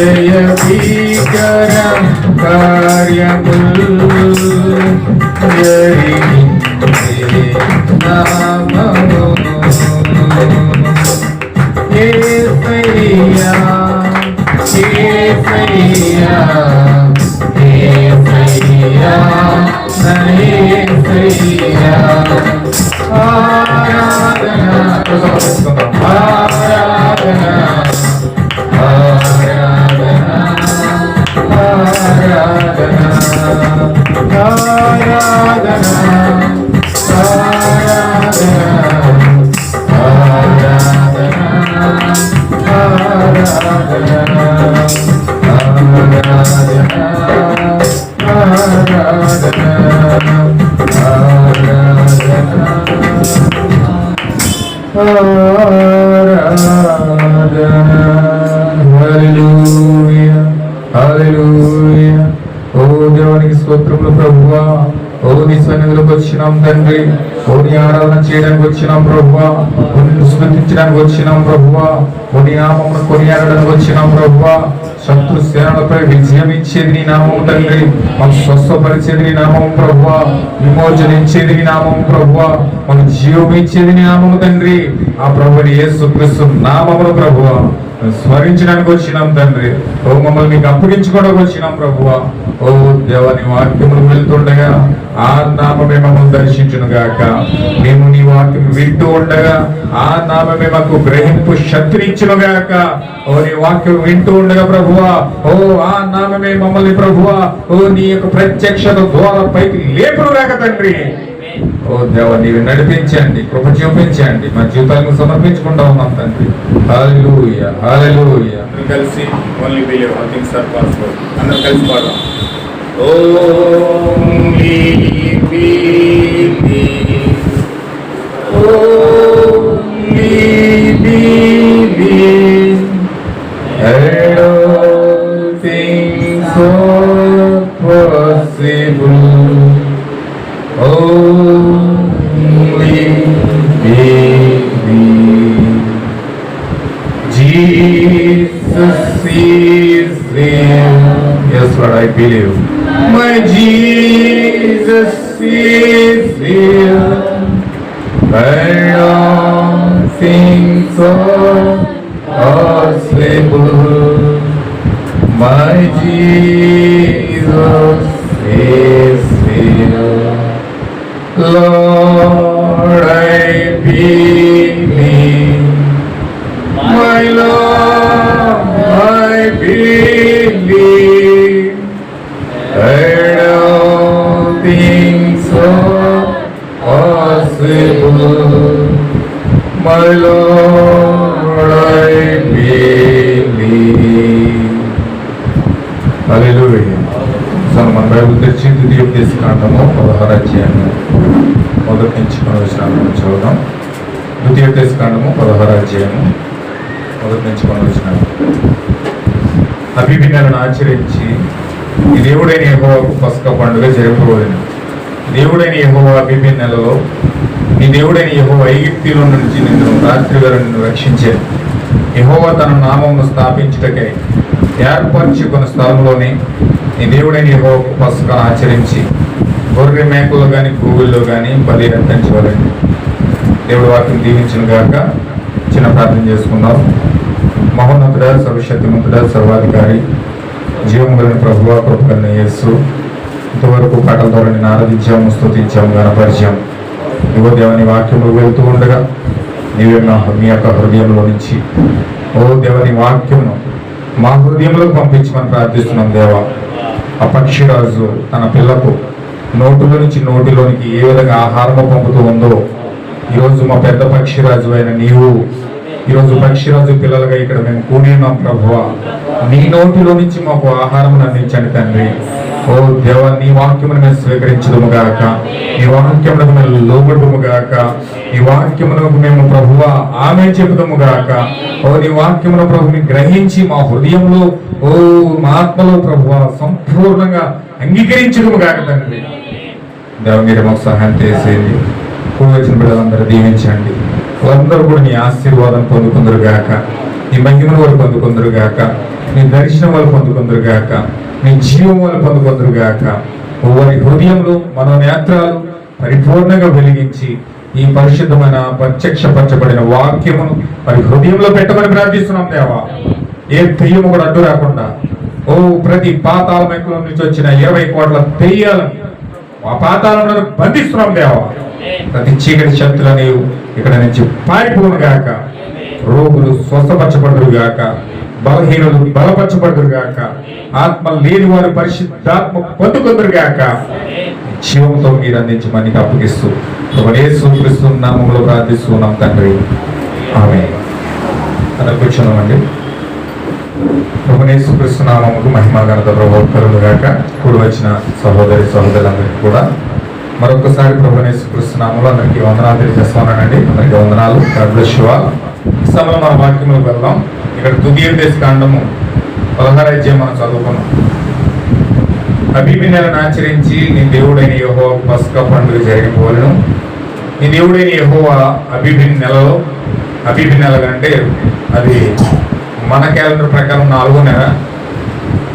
జయ భీకర కార్యములు జరిగింది నామము ఏసయ్యా ఏసయ్యా ఏసయ్యా నయేసయ్యా Oh. సన్నిధిలోకి వచ్చినాం తండ్రి. కొన్ని ఆరాధన చేయడానికి వచ్చినాం ప్రభువా. కొన్ని స్మృతించడానికి వచ్చినాం ప్రభువా. కొన్ని నీ నామమును కొనియాడడానికి వచ్చినాం ప్రభువా. శత్రు సేనలపై విజయం ఇచ్చేది నీ నామం తండ్రి. మాకు స్వస్థపరిచేది నీ నామం ప్రభువా. ఇచ్చేది నీ నామం ప్రభువా. మన జీవం ఇచ్చేది నీ నామం తండ్రి. ఆ ప్రభుని యేసు క్రీస్తు నామమును ప్రభువా. స్మరించడానికి వచ్చినాం తండ్రి. మమ్మల్ని మీకు అప్పగించుకోవడానికి వచ్చినాం ప్రభువా. ఓ దేవాని వాక్యములు వెళ్తుండగా ఆ నామమే మమ్మల్ని దర్శించును గాక మేము నీ వాక్యం వింటూ ఉండగా ఆ నామమే మాకు గ్రహింపు శక్తినిచ్చును గాక ఓ నీ వాక్యం వింటూ ఉండగా ప్రభువా ఓ ఆ నామమే మమ్మల్ని ప్రభువా ఓ నీ యొక్క ప్రత్యక్షత ద్వారా పైకి లేపును గాక తండ్రి. ఓ దేవ నీవు నడిపించండి కృప చూపించండి మా జీవితాలను సమర్పించుకుంటా ఉన్నాం తండ్రి. హాలెలూయ అందరూ కలిసి only believe all things are possible అందరూ కలిసి పాడదాం. Only is there. Yes, Lord, I believe. My Jesus is here. And all things are possible. My Jesus is here. Lord, I believe. My Lord, I believe. And all things are possible. My Lord, I believe. Hallelujah. Sir మన Bible తెచ్చి ద్వితీయ తీసుకుంటాము పదహారు అధ్యాయము మొదటి నుంచి మన విషయాలను చదువుదాం ద్వితీయ తీసుకుంటాము పదహారు అధ్యాయము మొదటి నుంచి మన అభిభిన్నలను ఆచరించి ఈ దేవుడైన యహోవాకు పసుక పండుగ జరుపుకోలేను. దేవుడైన యహోవా అభిభిన్నలలో నీ దేవుడైన యెహోవా ఐగిప్తిలో నుంచి నిన్ను రాత్రి వేళ నిన్ను రక్షించాను. యెహోవా తన నామమును స్థాపించుటకై ఏర్పరచుకున్న స్థలంలోనే నీ దేవుడైన యెహోవాకు పసుక ఆచరించి గొర్రె మేకలు కానీ గూగుల్లో కానీ బలి అర్పించవలని దేవుడు వాటిని దీవించిన గాక చిన్న ప్రార్థన చేసుకుందాం. మహోన్నతుడ సర్వశక్తిమంతుడ సర్వాధికారి జీవం కలిగిన ప్రభువ కృప కలిగిన యేసు. ఇంతవరకు పాటల ద్వారా నేను ఆరాధించాము స్థుతించాము గణపరిచాం ఇవో దేవుని వాక్యంలో వెళ్తూ ఉండగా నీవే మా మీ యొక్క హృదయంలో నుంచి. ఓ దేవని వాక్యమును మా హృదయంలోకి పంపించమని ప్రార్థిస్తున్నాం దేవా. ఆ పక్షిరాజు తన పిల్లకు నోటిలో నుంచి నోటిలోనికి ఏ విధంగా ఆహారము పంపుతూ ఉందో ఈరోజు మా పెద్ద పక్షిరాజు అయిన నీవు ఈరోజు పక్షిరాజు పిల్లలుగా ఇక్కడ మేము కూడి ఉన్నాం ప్రభువ. నీ నోటిలో నుంచి మాకు ఆహారం అందించండి తండ్రి. ఓ దేవ నీ వాక్యమును మేము స్వీకరించడము గాక. నీ వాక్యములకు మేము లోబడము గాక. నీ వాక్యమునకు మేము ప్రభువ ఆమె చెబుదము గాక. ఓ నీ వాక్యమును ప్రభుని గ్రహించి మా హృదయంలో ఓ మా ఆత్మలో ప్రభువ సంపూర్ణంగా అంగీకరించడము గాక తండ్రి. దేవ మీరు మాకు సహాయం చేసేది కూడి వచ్చిన బిడ్డలందరూ దీవించండి. వారందరూ కూడా నీ ఆశీర్వాదం పొందుకుందరు గాక నీ మహిమను వారు పొందుకుందరు గాక నీ దర్శనం వారు పొందుకుందరు గాక నీ జీవం వారు పొందుకుందరు గాక వారి హృదయంలో మన నేత్రాలు పరిపూర్ణంగా వెలిగించి ఈ పరిశుద్ధమైన ప్రత్యక్షపరచబడిన వాక్యమును మరి హృదయంలో పెట్టమని ప్రార్థిస్తున్నాం దేవా. ఏ తెయ్యము కూడా అడ్డు రాకుండా ఓ ప్రతి పాతాల మెక్కుల నుంచి వచ్చిన ఇరవై కోట్ల తెయ్యాలను ఆ పాతాలను బంధిస్తున్నాం దేవా. ప్రతి చీకటి శక్తులు ఇక్కడ నుంచి పారిపోను గాక. రోగులు స్వస్థపరచబడరు గాక. బలహీనులు బలపరచబడరు గాక. ఆత్మ లేని వారు పరిశుద్ధాత్మ పొందుకుందరు గాక. జీవంతో మీరు అందించి మనకి అప్పగిస్తూ యేసు నామంలో ప్రార్థిస్తున్నాం తండ్రి. ఆమె అలా కూర్చున్నామండి. ప్రభునేసు కృష్ణనామముకు మహిమా గణత ప్రభావం కలుగుగాక కూడి వచ్చిన సహోదరి సహోదరులందరికీ కూడా మరొకసారి ప్రభునేసు అందరికీ వందనాలు తెలియజేస్తున్నానండి. అందరికీ వందనాలు. శివ సమయంలో మన వాక్యంలోకి వెళ్దాం. ఇక్కడ తుదీయ దేశ కాండము పదహారైద్యం మనం చదువుకున్నాం. అభిమి నెలను ఆచరించి నీ దేవుడైన యహో పస్కా పండుగ జరిగిపోలేను. నీ దేవుడైన యహో అభిభిన్ నెలలో అభిభిన్ నెల అంటే అది మన క్యాలెండర్ ప్రకారం నాలుగో నెల.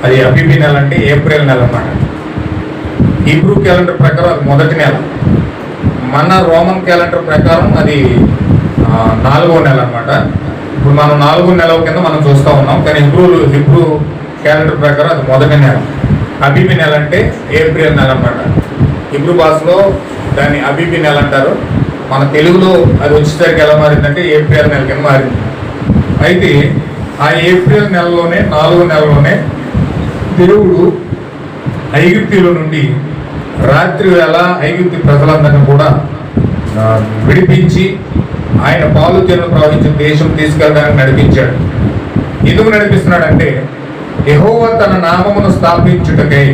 అది అభిభిన్ నెల అంటే ఏప్రిల్ నెల అన్నమాట. హీబ్రూ క్యాలెండర్ ప్రకారం అది మొదటి నెల. మన రోమన్ క్యాలెండర్ ప్రకారం అది నాలుగో నెల అన్నమాట. ఇప్పుడు మనం నాలుగో నెల కింద మనం చూస్తూ ఉన్నాం. కానీ హిబ్రూ హిబ్రూ క్యాలెండర్ ప్రకారం అది మొదటి నెల. అబీబి నెల అంటే ఏప్రిల్ నెల అన్నమాట. హిబ్రూ భాషలో దాన్ని అబీబి నెల అంటారు. మన తెలుగులో అది వచ్చేసరికి ఎలా మారిందంటే ఏప్రిల్ నెల కింద మారింది. అయితే ఆ ఏప్రిల్ నెలలోనే నాలుగో నెలలోనే దేవుడు ఐగుప్తిలో నుండి రాత్రి వేళ ఐగుప్తి ప్రజలందరినీ కూడా విడిపించి ఆయన పాలు ప్రవహించిన దేశం తీసుకెళ్ళడానికి నడిపించాడు. ఎందుకు నడిపిస్తున్నాడంటే యెహోవా తన నామమును స్థాపించుటకై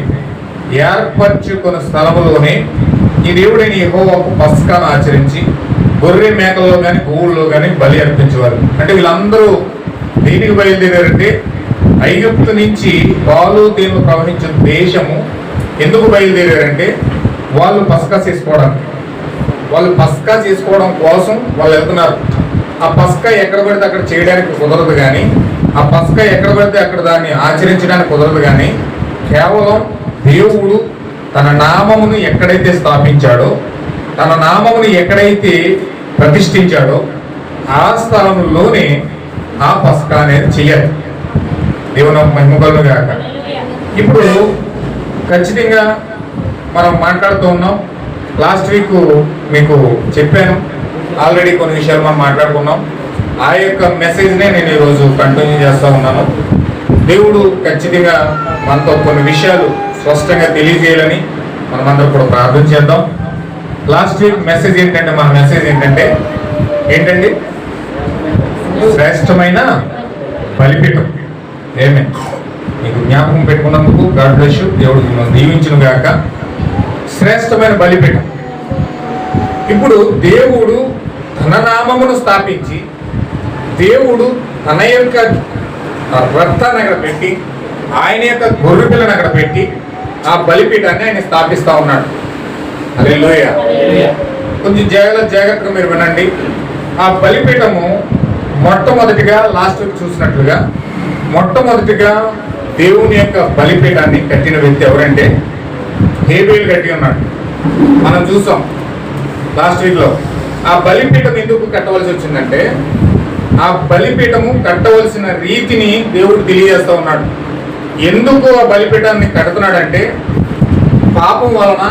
ఏర్పరచుకున్న స్థలములోనే ఈ దేవుడైన యెహోవాకు పస్కాను ఆచరించి గొర్రె మేకల్లో కానీ గోవుల్లో కానీ బలి అర్పించేవారు. అంటే వీళ్ళందరూ దేనికి బయలుదేరారంటే ఐగుప్తు నుంచి పాలు తేనెలు ప్రవహించిన దేశము ఎందుకు బయలుదేరారంటే వాళ్ళు పస్కా చేసుకోవడానికి వాళ్ళు పసకా చేసుకోవడం కోసం వాళ్ళు వెళ్తున్నారు. ఆ పసకా ఎక్కడ పడితే అక్కడ చేయడానికి కుదరదు కానీ ఆ పసకా ఎక్కడ పడితే అక్కడ దాన్ని ఆచరించడానికి కుదరదు కానీ కేవలం దేవుడు తన నామమును ఎక్కడైతే స్థాపించాడో తన నామమును ఎక్కడైతే ప్రతిష్ఠించాడో ఆ స్థలంలోనే ఆ పస్కా అనేది చేయాలి దేవుని మహిమగలను గాక. ఇప్పుడు ఖచ్చితంగా మనం మాట్లాడుతూ ఉన్నాం. లాస్ట్ వీక్ మీకు చెప్పాను. ఆల్రెడీ కొన్ని విషయాలు మనం మాట్లాడుకున్నాం. ఆ యొక్క మెసేజ్నే నేను ఈరోజు కంటిన్యూ చేస్తూ ఉన్నాను. దేవుడు ఖచ్చితంగా మనతో కొన్ని విషయాలు స్పష్టంగా తెలియజేయాలని మనమందరం కూడా ప్రార్థన చేద్దాం. లాస్ట్ వీక్ మెసేజ్ ఏంటంటే మన మెసేజ్ ఏంటంటే ఏంటండి? శ్రేష్టమైన బలిపీఠం. ఏమే మీకు జ్ఞాపకం పెట్టుకున్నందుకు గాడ్ బ్లెస్. దేవుడు మిమ్మల్ని దీవించును గాక. శ్రేష్టమైన బలిపీఠం. ఇప్పుడు దేవుడు తన నామమును స్థాపించి దేవుడు తన యొక్క రక్తాన్ని అక్కడ పెట్టి ఆయన యొక్క గొర్రె పిల్లని అక్కడ పెట్టి ఆ బలిపీఠాన్ని ఆయన స్థాపిస్తా ఉన్నాడు. అదే కొంచెం జాగ్రత్త జాగ్రత్తగా మీరు వినండి. ఆ బలిపీఠము మొట్టమొదటిగా లాస్ట్ చూసినట్లుగా మొట్టమొదటిగా దేవుని యొక్క బలిపీఠాన్ని కట్టిన వ్యక్తి ఎవరంటే హేబేలు కట్టి ఉన్నాడు. మనం చూసాం లాస్ట్ వీక్లో. ఆ బలిపీఠం ఎందుకు కట్టవలసి వచ్చిందంటే ఆ బలిపీఠము కట్టవలసిన రీతిని దేవుడు తెలియజేస్తూ ఉన్నాడు. ఎందుకు ఆ బలిపీఠాన్ని కడుతున్నాడంటే పాపం వలన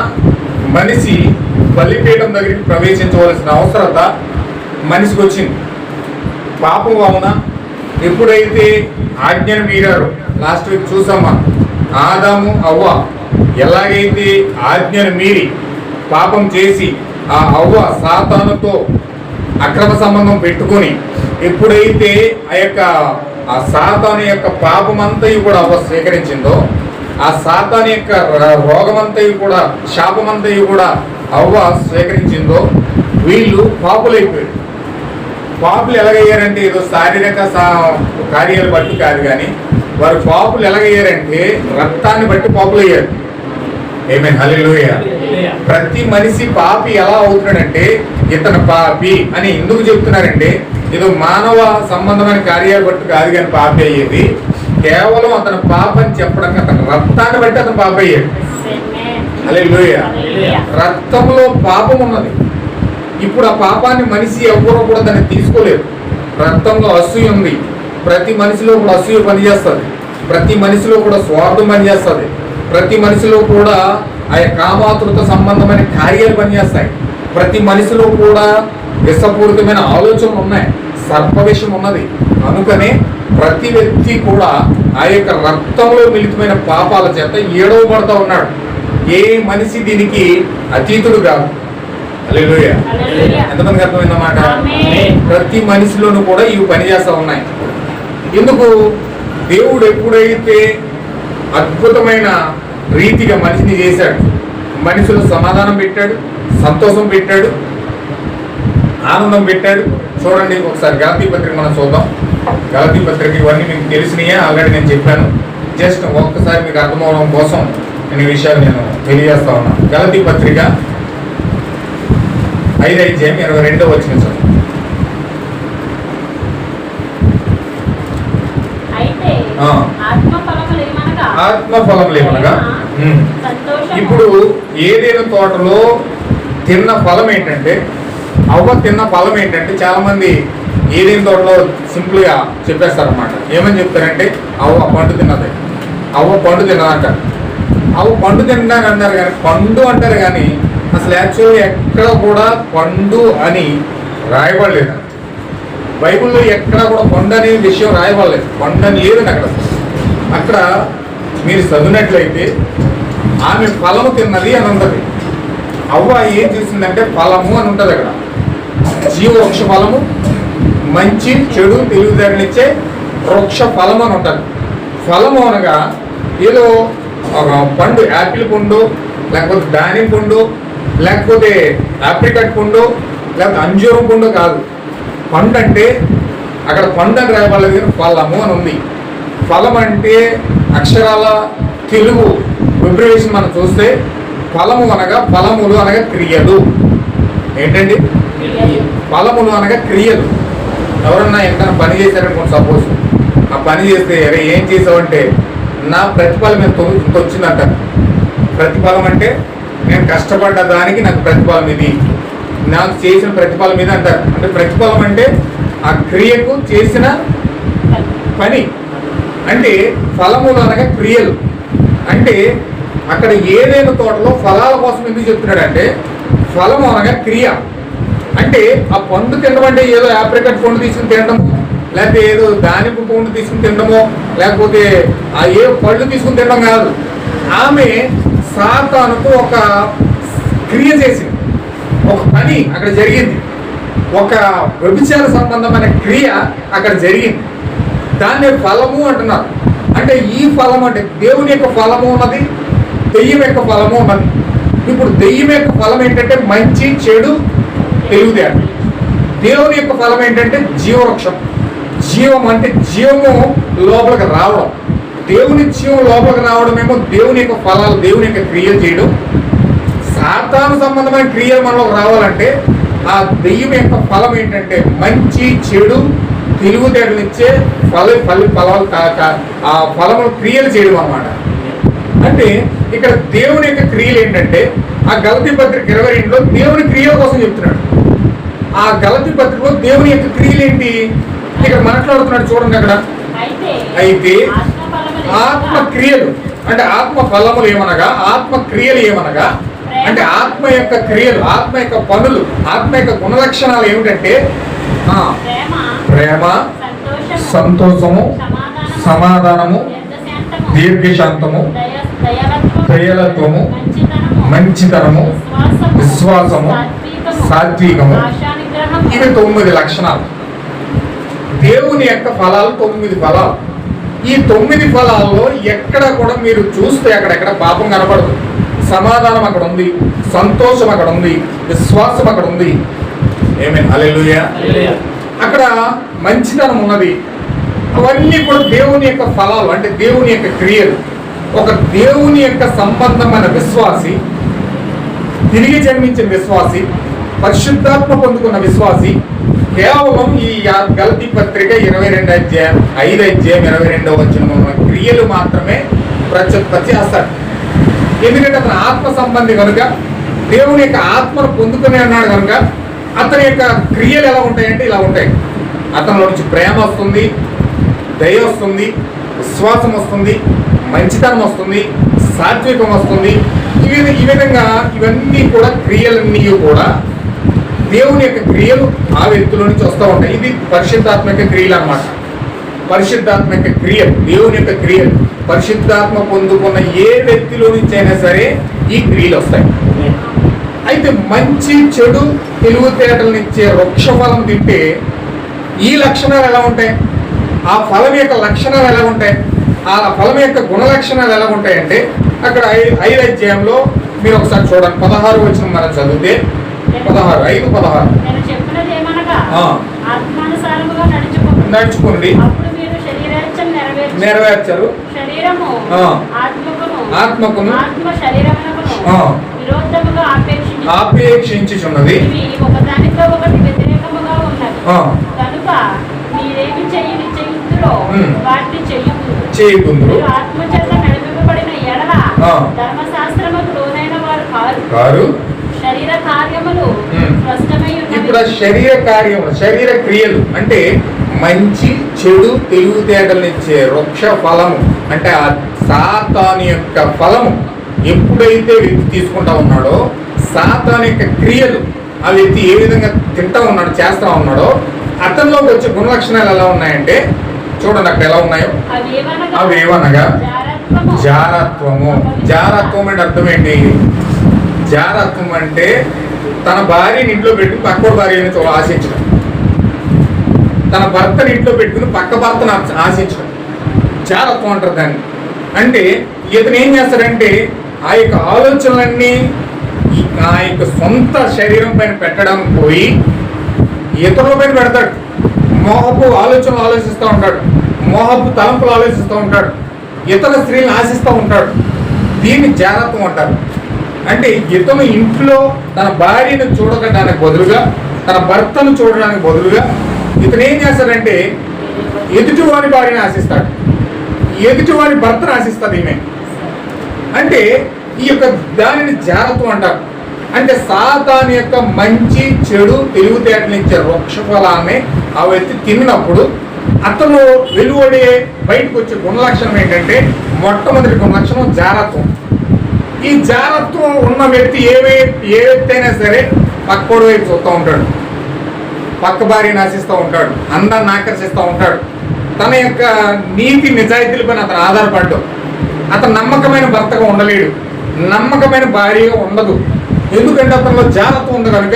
మనిషి బలిపీఠం దగ్గరికి ప్రవేశించవలసిన అవసరత మనిషికి వచ్చింది. పాపం వలన ఎప్పుడైతే ఆజ్ఞను మీరారు లాస్ట్ వీక్ చూసామా? ఆదాము అవ్వ ఎలాగైతే ఆజ్ఞను మీరి పాపం చేసి ఆ అవ్వ సాతానుతో అక్రమ సంబంధం పెట్టుకొని ఎప్పుడైతే ఆ యొక్క ఆ సాతాను యొక్క పాపమంతయు కూడా అవ్వ స్వీకరించిందో ఆ సాతాను యొక్క రోగమంతయు కూడా శాపమంతయు కూడా అవ్వ స్వీకరించిందో వీళ్ళు పాపులైపోయారు. పాపులు ఎలాగయ్యారంటే ఏదో శారీరక సా- కార్యాలు బట్టి కాదు కానీ వారు పాపులు ఎలాగయ్యారంటే రక్తాన్ని బట్టి పాపులు అయ్యారు ఏమే హల్లెలూయ ప్రతి మనిషి పాపి ఎలా అవుతున్నాడంటే ఇతను పాపి అని ఎందుకు చెప్తున్నారంటే ఏదో మానవ సంబంధమైన కార్యాలు బట్టి కాదు కానీ పాపి అయ్యేది కేవలం అతను పాప అని చెప్పడానికి అతను రక్తాన్ని బట్టి అతను పాప అయ్యాడు. హల్లెలూయ రక్తంలో పాపం ఉన్నది. ఇప్పుడు ఆ పాపాన్ని మనిషి ఎవ్వరూ కూడా దాన్ని తీసుకోలేరు. రక్తంలో అసూయ ఉంది. ప్రతి మనిషిలో కూడా అసూయ పనిచేస్తుంది. ప్రతి మనిషిలో కూడా స్వార్థం పనిచేస్తుంది. ప్రతి మనిషిలో కూడా ఆ యొక్క కామాతృత సంబంధమైన కార్యాలు పనిచేస్తాయి. ప్రతి మనిషిలో కూడా విషపూరితమైన ఆలోచనలు ఉన్నాయి. సర్ప విషయం ఉన్నది. అందుకనే ప్రతి వ్యక్తి కూడా ఆ యొక్క రక్తంలో మిలితమైన పాపాల చేత ఏడవబడతా ఉన్నాడు. ఏ మనిషి దీనికి అతీతుడు కాదు. ఎంతమందికి అర్థమైందన్నమాట ఆమేన్. ప్రతి మనిషిలోనూ కూడా ఇవి పనిచేస్తూ ఉన్నాయి. ఎందుకు? దేవుడు ఎప్పుడైతే అద్భుతమైన రీతిగా మనిషిని చేశాడు మనిషిలో సమాధానం పెట్టాడు సంతోషం పెట్టాడు ఆనందం పెట్టాడు. చూడండి ఒకసారి గలతీ పత్రిక మనం చూద్దాం. గలతీ పత్రిక ఇవన్నీ మీకు తెలిసినయే ఆల్రెడీ నేను చెప్పాను. జస్ట్ ఒక్కసారి మీకు అర్థమవడం కోసం అనే విషయాలు నేను తెలియజేస్తా ఉన్నాను గలతి పత్రిక ఐదు అధ్యాయం ఇరవై రెండో వచ్చిన సార్. అయితే ఆ. ఆత్మ ఫలములు ఏమనగా? ఆత్మ ఫలం లేవనగా ఉమ్. సంతోషము. ఇప్పుడు ఏదైనా తోటలో తిన్న ఫలం ఏంటంటే అవ్వ తిన్న ఫలం ఏంటంటే చాలా మంది ఏదైనా తోటలో సింపుల్గా చెప్పేస్తారన్నమాట. ఏమని చెప్తారంటే అవ్వ పండు తిన్నది. అవ్వ పండు తిన్నదంటారు అవ్వ పండు తిన్నదని అన్నారు కానీ పండు అంటారు కానీ అసలు ఎక్కడ కూడా పండు అని రాయబడలేదు. బైబిల్లో ఎక్కడ కూడా పండు అనే విషయం రాయబడలేదు. పండు అని లేదండి అక్కడ. అక్కడ మీరు చదివినట్లయితే ఆమె ఫలము తిన్నది అని ఉంటుంది. అవ్వ ఏం చేసిందంటే ఫలము అని ఉంటుంది అక్కడ. జీవ వృక్ష ఫలము మంచి చెడు తెలివితేటనిచ్చే వృక్ష ఫలము అని ఉంటుంది. ఫలము అనగా ఏదో ఒక పండు యాపిల్ పండు లేకపోతే దానిమ్మ పండు లేకపోతే ఆప్రికట్ పండు లేకపోతే అంజూరం పండు కాదు. పండు అంటే అక్కడ పండు అని రాయబడలేదు ఫలము అని ఉంది. ఫలం అంటే అక్షరాల తెలుగు విబ్రివేషన్ మనం చూస్తే ఫలము అనగా ఫలములు అనగా క్రియలు. ఏంటండి? ఫలములు అనగా క్రియలు. ఎవరన్నా ఎంత పని చేశారనుకోండి సపోజ్. ఆ పని చేస్తే అరే ఏం చేసావంటే నా ప్రతిఫలం ఎంత వచ్చిందంట. ప్రతిఫలం అంటే నేను కష్టపడ్డ దానికి నాకు ప్రతిఫలం ఇది. నాకు చేసిన ప్రతిఫలం మీద అంటారు. అంటే ప్రతిఫలం అంటే ఆ క్రియకు చేసిన పని. అంటే ఫలములు అనగా క్రియలు. అంటే అక్కడ ఏదైనా తోటలో ఫలాల కోసం ఎందుకు చెప్తున్నాడంటే ఫలము అనగా క్రియ. అంటే ఆ పండు తినడం అంటే ఏదో ఆప్రికట్ పండు తీసుకుని తినడము లేకపోతే ఏదో దానిపు పండు తీసుకుని తినడమో లేకపోతే ఆ ఏ పళ్ళు తీసుకుని తినడం కాదు. ఆమె సాతానుకు ఒక క్రియ చేసింది. ఒక పని అక్కడ జరిగింది. ఒక వ్యభిచార సంబంధమైన క్రియ అక్కడ జరిగింది. దాన్ని ఫలము అంటున్నారు. అంటే ఈ ఫలం అంటే దేవుని యొక్క ఫలము ఉన్నది దెయ్యం యొక్క ఫలము ఉన్నది. ఇప్పుడు దెయ్యం యొక్క ఫలం ఏంటంటే మంచి చెడు తెలివితేట దేవుని యొక్క ఫలం ఏంటంటే జీవవృక్షం. జీవం అంటే జీవము లోపలికి రావడం. దేవుని జీవం లోపలికి రావడమేమో దేవుని యొక్క ఫలాలు దేవుని యొక్క క్రియలు చేయడం. సాతాను సంబంధమైన క్రియలు మనలోకి రావాలంటే ఆ దెయ్యం యొక్క ఫలం ఏంటంటే మంచి చెడు తెలివితేటనిచ్చే ఫల ఫలి ఫలాలు కా- కా- ఆ ఫలములు క్రియలు చేయడం అన్నమాట. అంటే ఇక్కడ దేవుని యొక్క క్రియలు ఏంటంటే ఆ గలతి పత్రిక ఇరవై రెండులో దేవుని క్రియల కోసం చెప్తున్నాడు. ఆ గలతి పత్రికలో దేవుని యొక్క క్రియలు ఏంటి? ఇక్కడ మాట్లాడుతున్నాడు చూడండి అక్కడ. అయితే ఆత్మక్రియలు. అంటే ఆత్మ ఫలములు ఏమనగా ఆత్మక్రియలు ఏమనగా అంటే ఆత్మ యొక్క క్రియలు ఆత్మ యొక్క పనులు ఆత్మ యొక్క గుణలక్షణాలు ఏమిటంటే ప్రేమ సంతోషము సమాధానము దీర్ఘశాంతము దయలత్వము మంచితనము విశ్వాసము సాత్వికము. ఇవి తొమ్మిది లక్షణాలు. దేవుని యొక్క ఫలాలు తొమ్మిది ఫలాలు. ఈ తొమ్మిది ఫలాల్లో ఎక్కడ కూడా మీరు చూస్తే అక్కడెక్కడ పాపం కనపడదు. సమాధానం అక్కడ ఉంది సంతోషం అక్కడ ఉంది విశ్వాసం అక్కడ ఉంది ఏమే అక్కడ మంచితనం ఉన్నది. అవన్నీ కూడా దేవుని యొక్క ఫలాలు అంటే దేవుని యొక్క క్రియలు. ఒక దేవుని యొక్క సంబంధమైన విశ్వాసి తిరిగి జన్మించిన విశ్వాసి పరిశుద్ధాత్మ పొందుకున్న విశ్వాసి. కేవలం ఈ గల్తి పత్రిక ఇరవై రెండు అధ్యాయం ఐదు అధ్యాయం ఇరవై రెండవ వచ్చిన క్రియలు మాత్రమే ప్రత్యుత్పత్తి చేస్తాడు ఎందుకంటే అతను ఆత్మ సంబంధి కనుక దేవుని యొక్క ఆత్మను పొందుకునే అన్నాడు కనుక అతని యొక్క క్రియలు ఎలా ఉంటాయంటే ఇలా ఉంటాయి. అతనిలో నుంచి ప్రేమ వస్తుంది దయ వస్తుంది విశ్వాసం వస్తుంది మంచితనం వస్తుంది సాత్వికం వస్తుంది. ఈ ఈ విధంగా ఇవన్నీ కూడా క్రియలన్నీ కూడా దేవుని యొక్క క్రియలు ఆ వ్యక్తిలో నుంచి వస్తూ ఉంటాయి. ఇది పరిశుద్ధాత్మక క్రియలు అన్నమాట. పరిశుద్ధాత్మక క్రియలు దేవుని యొక్క క్రియలు. పరిశుద్ధాత్మ పొందుకున్న ఏ వ్యక్తిలో నుంచి అయినా సరే ఈ క్రియలు వస్తాయి. అయితే మంచి చెడు తెలివితేటలనిచ్చే వృక్ష ఫలం తింటే ఈ లక్షణాలు ఎలా ఉంటాయి? ఆ ఫలం యొక్క లక్షణాలు ఎలా ఉంటాయి? ఆ ఫలం యొక్క గుణ లక్షణాలు ఎలా ఉంటాయంటే అక్కడ ఐ- ఐదు అధ్యాయంలో మీరు ఒకసారి చూడండి. పదహారు వచ్చిన మనం చదివితే పదహారు ఐదు పదహారు. నేను చెప్పినది ఏమనగా ఆ. ఆత్మానుసారముగా నడుచుకోండి నడుచుకోండి అప్పుడు మీరు శరీరాచం నెరవేర్చు. నెరవేర్చారు. ఆత్మకును ఆత్మకును ఆత్మ శరీరమునకును ఆ. విరోధముగా ఆపేక్షించి. ఆపేక్షించుచున్నది. ఇవి ఒకదానితో ఒకటి వ్యతిరేకముగా ఉన్నది ఆ, కనుక మీరేమి చెయ్యి నిశ్చయించురో ఉమ్. వాటిని చెయ్యకూడదు చేయకుందురు నడిపింపబడిన ఎడల. ధర్మశాస్త్రముకు లోనైన వారు కారు. ఇప్పుడు ఆ శరీర కార్యములు శరీర క్రియలు అంటే మంచి చెడు తెలివితేటలనిచ్చే వృక్ష ఫలము అంటే ఆ సాతాను యొక్క ఫలము ఎప్పుడైతే వ్యక్తి తీసుకుంటా ఉన్నాడో సాతాను యొక్క క్రియలు ఆ వ్యక్తి ఏ విధంగా తింటా ఉన్నాడో చేస్తా ఉన్నాడో అతనిలోకి వచ్చే గుణలక్షణాలు ఎలా ఉన్నాయంటే చూడండి అక్కడ ఎలా ఉన్నాయో. అవి ఏమనగా జారత్వము. జారత్వం అంటే అర్థం ఏంటి? జారత్వం అంటే తన భార్యని ఇంట్లో పెట్టుకుని పక్క భార్యని ఆశించడం. తన భర్తని ఇంట్లో పెట్టుకుని పక్క భర్తను ఆశించడం. జారత్వం అంటారు దాన్ని. అంటే ఇతను ఏం చేస్తాడంటే ఆ యొక్క ఆలోచనలన్నీ ఆ యొక్క సొంత శరీరం పైన పెట్టడానికి పోయి ఇతరుల పైన పెడతాడు. మోహపు ఆలోచనలు ఆలోచిస్తూ ఉంటాడు. మోహపు తలంపులు ఆలోచిస్తూ ఉంటాడు. ఇతర స్త్రీలను ఆశిస్తూ ఉంటాడు. దీన్ని జాగ్రత్తం అంటారు. అంటే ఇతను ఇంట్లో తన భార్యను చూడకడానికి బదులుగా తన భర్తను చూడడానికి బదులుగా ఇతను ఏం చేస్తాడంటే ఎదుటివారి భార్యను ఆశిస్తాడు. ఎదుటివారి భర్తను ఆశిస్తుంది ఈమె. అంటే ఈ యొక్క దానిని జాగ్రత్త అంటారు. అంటే సాతాన్ యొక్క మంచి చెడు తెలివితేటనిచ్చే వృక్ష ఫలాన్ని ఆ వ్యక్తి తిన్నప్పుడు అతను వెలువడే బయటకు వచ్చే గుణలక్షణం ఏంటంటే మొట్టమొదటి గుణలక్షణం జారత్వం ఈ జారత్వం ఉన్న వ్యక్తి ఏ ఏ వ్యక్తి అయినా సరే పక్కోడు వైపు చూస్తూ ఉంటాడు. పక్క భార్యని ఆశిస్తూ ఉంటాడు. అందాన్ని ఆకర్షిస్తూ ఉంటాడు. తన యొక్క నీతి నిజాయితీలపైన అతను ఆధారపడ్డు. అతను నమ్మకమైన భర్తగా ఉండలేడు. నమ్మకమైన భార్యగా ఉండదు. ఎందుకంటే అతనిలో జాగ్రత్త ఉంది కనుక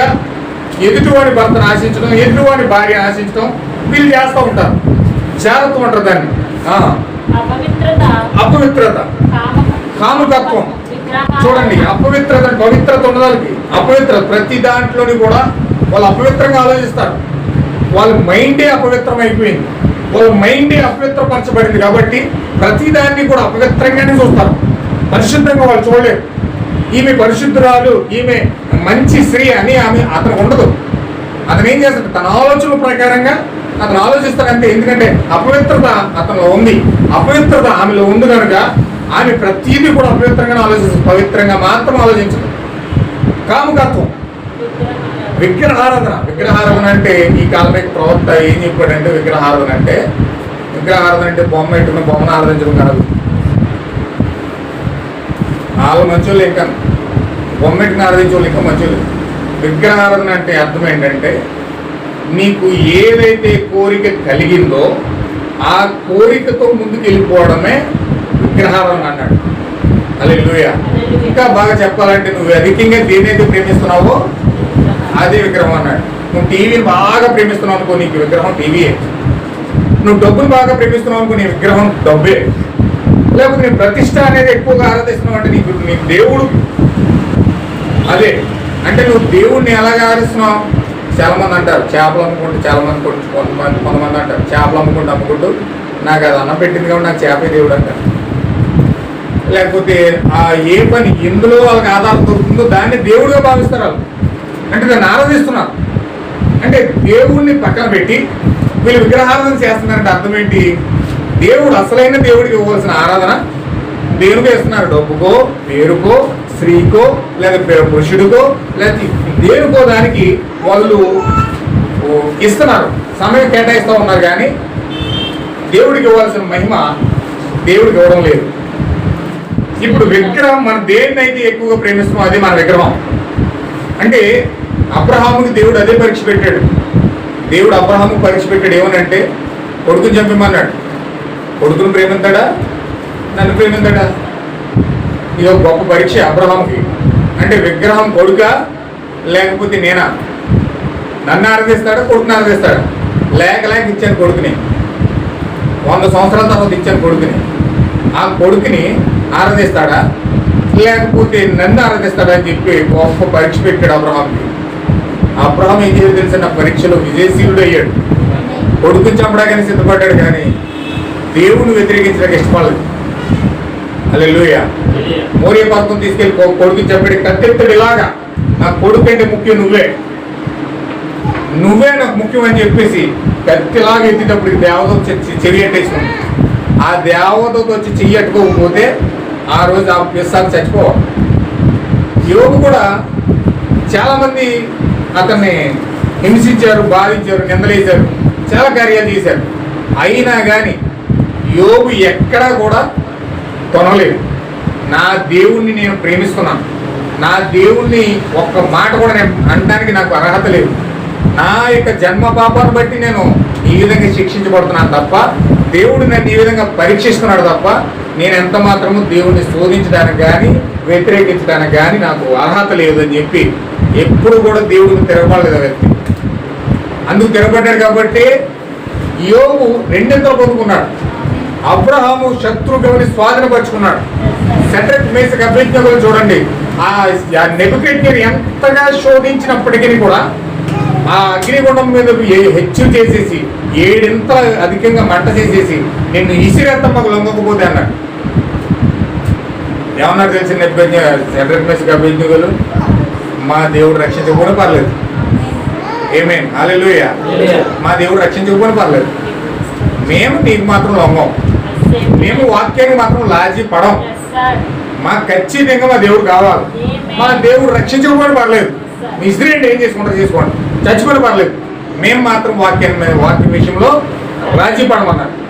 ఎదుటివాడి భర్తను ఆశించడం ఎదుటివాడి భార్య ఆశించడం వీళ్ళు చేస్తూ ఉంటారు. జాగ్రత్త అంటారు దాన్ని. అపవిత్రత. అపవిత్రత. కామ కామతత్వం. చూడండి అపవిత్రత పవిత్రత ఉన్నదానికి అపవిత్రత. ప్రతి దాంట్లోని కూడా వాళ్ళు అపవిత్రంగా ఆలోచిస్తారు. వాళ్ళ మైండే అపవిత్రం అయిపోయింది వాళ్ళ మైండే అపవిత్రపరచబడింది కాబట్టి ప్రతి దాన్ని కూడా అపవిత్రంగానే చూస్తారు. పరిశుద్ధంగా వాళ్ళు చూడలేరు. ఈమె పరిశుద్ధురాలు ఈమె మంచి స్త్రీ అని ఆమె అతను ఉండదు. అతను ఏం చేస్తాడు? తన ఆలోచన ప్రకారంగా అతను ఆలోచిస్తాడంటే ఎందుకంటే అపవిత్రత అతనిలో ఉంది. అపవిత్రత ఆమెలో ఉంది కనుక ఆమె ప్రతిదీ కూడా అపవిత్రంగానే ఆలోచిస్తుంది. పవిత్రంగా మాత్రం ఆలోచించదు. కాముకత్వం. విగ్రహారాధన. విగ్రహారాధన అంటే ఈ కాలం యొక్క ప్రవక్త ఏం చెప్పాడంటే విగ్రహారాధన అంటే విగ్రహారాధన అంటే బొమ్మ పెట్టుకుని బొమ్మను ఆరాధించడం కాదు. వాళ్ళు మంచోళ్ళు ఇంకా బొమ్మ పెట్టుకుని ఆరాధించే వాళ్ళు ఇంకా మంచోళ్ళు. విగ్రహారాధన అంటే అర్థం ఏంటంటే నీకు ఏదైతే కోరిక కలిగిందో ఆ కోరికతో ముందుకు వెళ్ళిపోవడమే విగ్రహాలను అన్నాడు. అలా ఇంకా బాగా చెప్పాలంటే నువ్వు అధికంగా దేనైతే ప్రేమిస్తున్నావో అదే విగ్రహం అన్నాడు. నువ్వు టీవీని బాగా ప్రేమిస్తున్నావు అనుకో నీకు విగ్రహం టీవీయే. నువ్వు డబ్బును బాగా ప్రేమిస్తున్నావు అనుకో నీ విగ్రహం డబ్బే. లేకపోతే నీ ప్రతిష్ట అనేది ఎక్కువగా ఆరాధిస్తున్నావు అంటే నీకు నీ దేవుడు అదే. అంటే నువ్వు దేవుడిని ఎలాగ ఆరాధిస్తున్నావు? చాలా మంది అంటారు చేపలు అమ్ముకుంటూ చాలా మంది కొంతమంది కొంతమంది అంటారు చేపలు అమ్ముకుంటూ అమ్ముకుంటూ నాకు అది అన్నం పెట్టింది కాబట్టి నాకు చేపే దేవుడు అంటారు. లేకపోతే ఆ ఏ పని ఎందులో వాళ్ళకి ఆధారం దొరుకుతుందో దాన్ని దేవుడిగా భావిస్తారు వాళ్ళు. అంటే దాన్ని ఆరాధిస్తున్నారు. అంటే దేవుణ్ణి పక్కన పెట్టి వీళ్ళు విగ్రహారాధన చేస్తున్నారంటే అర్థం ఏంటి? దేవుడు అసలైన దేవుడికి ఇవ్వాల్సిన ఆరాధన దేనికో ఇస్తున్నారు? డబ్బుకో పేరుకో స్త్రీకో లేదా పురుషుడికో లేదా దేనికో దానికి వాళ్ళు ఇస్తున్నారు. సమయం కేటాయిస్తూ ఉన్నారు కానీ దేవుడికి ఇవ్వాల్సిన మహిమ దేవుడికి ఇవ్వడం లేదు. ఇప్పుడు విగ్రహం మనం దేన్నైతే ఎక్కువగా ప్రేమిస్తామో అదే మన విగ్రహం. అంటే అబ్రహాముకి దేవుడు అదే పరీక్ష పెట్టాడు. దేవుడు అబ్రహాముకు పరీక్ష పెట్టాడు ఏమనంటే కొడుకుని చంపమన్నాడు. కొడుకును ప్రేమిస్తాడా నన్ను ప్రేమిస్తాడా ఇది ఒక గొప్ప పరీక్ష అబ్రహాంకి అంటే విగ్రహం కొడుక లేకపోతే నేనా? నన్ను ఆరాధిస్తాడా? కొడుకుని ఆరాధిస్తాడా? లేక లేక ఇచ్చాను కొడుకుని. వంద సంవత్సరాల తర్వాత ఇచ్చాను కొడుకుని. ఆ కొడుకుని ఆరాధిస్తాడా? లేకపోతే నన్ను ఆరాధిస్తాడా అని చెప్పి గొప్ప పరీక్ష పెట్టాడు అబ్రహాంకి అబ్రహాం ఏం చేయాలి తెలిసిన పరీక్షలో విజయశీలుడు అయ్యాడు కొడుకుని చంపడానికి సిద్ధపడ్డాడు కానీ దేవుని వ్యతిరేకించడానికి ఇష్టపడలేదు. అలా లూయ మోరే తీసుకెళ్ళి తీసుకెళ్ళి కొడుకు చంపడి కత్తెత్తడు ఇలాగా. నా కొడుకు అంటే ముఖ్యం నువ్వే. నువ్వే నాకు ముఖ్యం అని చెప్పేసి కత్తిలాగా ఎత్తినప్పుడు దేవత వచ్చి చెవి ఆ దేవతతో వచ్చి చెయ్యి అట్టుకోకపోతే ఆ రోజు ఆ పిస్సాలు చచ్చిపోవాలి. యోగు కూడా చాలామంది అతన్ని హింసించారు బాధించారు నిందలేశారు చాలా కార్యాలు చేశారు. అయినా కానీ యోగు ఎక్కడా కూడా తొనలేదు నా దేవుణ్ణి నేను ప్రేమిస్తున్నాను. నా దేవుణ్ణి ఒక్క మాట కూడా నేను అనడానికి నాకు అర్హత లేదు. నా యొక్క జన్మ పాపాన్ని బట్టి నేను ఈ విధంగా శిక్షించబడుతున్నాను తప్ప దేవుడు నన్ను ఈ విధంగా పరీక్షిస్తున్నాడు తప్ప నేను ఎంత మాత్రము దేవుణ్ణి శోధించడానికి కానీ వ్యతిరేకించడానికి కానీ నాకు అర్హత లేదని చెప్పి ఎప్పుడు కూడా దేవుడిని తిరగబడలేదు వ్యక్తి. అందుకు తిరగబడ్డాడు కాబట్టి యోగు రెండింతలు పొందుకున్నాడు. అబ్రహాము శత్రువుని స్వాధీనపరుచుకున్నాడు సెటక్ మేసక అభ్యర్థులు చూడండి. ఆ నెబుకెట్ ఎంతగా శోధించినప్పటికీ కూడా ఆ అగ్నిగుండం మీద హెచ్చు చేసేసి ఏడింత అధికంగా మంట చేసేసి నిన్ను ఇసిరెత్త మాకు లొంగకపోతే అన్నాడు. ఏమన్నారు తెలిసిన మేసక్ అభ్యర్థులు మా దేవుడు రక్షించకపోయినా పర్లేదు. ఏమేం అలెలుయ మా దేవుడు రక్షించకపోయినా పర్లేదు. మేము నీకు మాత్రం లొంగం మేము వాక్యానికి మాత్రం లాజీ పడం. మాకు ఖచ్చితంగా మా దేవుడు కావాలి. మా దేవుడు రక్షించకపోయినా పర్లేదు. మీ ఇస్త్రీ అంటే ఏం చేసుకుంటారు చేసుకోండి. చచ్చిపోయినా పర్లేదు. మేము మాత్రం వాక్యాన్ని వాక్యం విషయంలో రాజీ పడమన్నారు.